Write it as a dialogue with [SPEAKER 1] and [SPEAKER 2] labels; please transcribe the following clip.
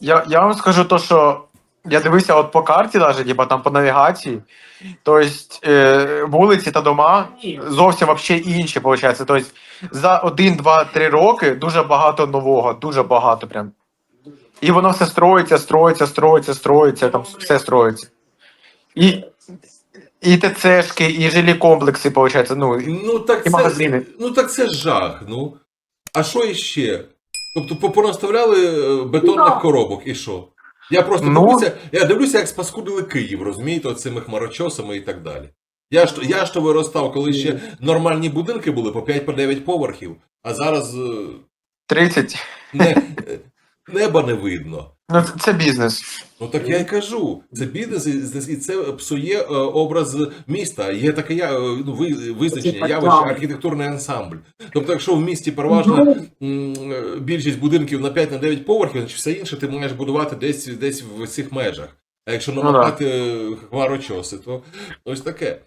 [SPEAKER 1] Я, я вам скажу то, що я дивився от по карті, навіть, типа там по навігації. Тобто е, вулиці та дома зовсім вообще інші, виходить. Тобто за один, два, три роки дуже багато нового, дуже багато прям. І воно все строїться, строїться, строїться, строїться, там все строїться. І, і ТЦшки, і жилі комплекси, виходить. Ну,
[SPEAKER 2] Ну так
[SPEAKER 1] І
[SPEAKER 2] це,
[SPEAKER 1] магазини.
[SPEAKER 2] ну так це жах. Ну. А що іще? Тобто по- понаставляли е, бетонних коробок і що? Я просто
[SPEAKER 1] Ну.
[SPEAKER 2] дивлюся, я дивлюся, як спаскудили Київ, розумієте, оцими хмарочосами і так далі. Я ж, то- я ж то виростав, коли ще нормальні будинки були по 5 по 9 поверхів, а зараз е,
[SPEAKER 1] 30.
[SPEAKER 2] не, е, неба не видно.
[SPEAKER 1] Ну, це, це бізнес.
[SPEAKER 2] Ну так я й кажу, це бізнес і і це псує е, образ міста. Є таке я- е, ну, ви- визначення, явище архітектурний ансамбль. Тобто, якщо в місті переважно м, е, більшість будинків на 5 на 9 поверхів, значить все інше ти маєш будувати десь десь в цих межах. А якщо
[SPEAKER 1] Ну,
[SPEAKER 2] намагати хмарочоси, то ось таке.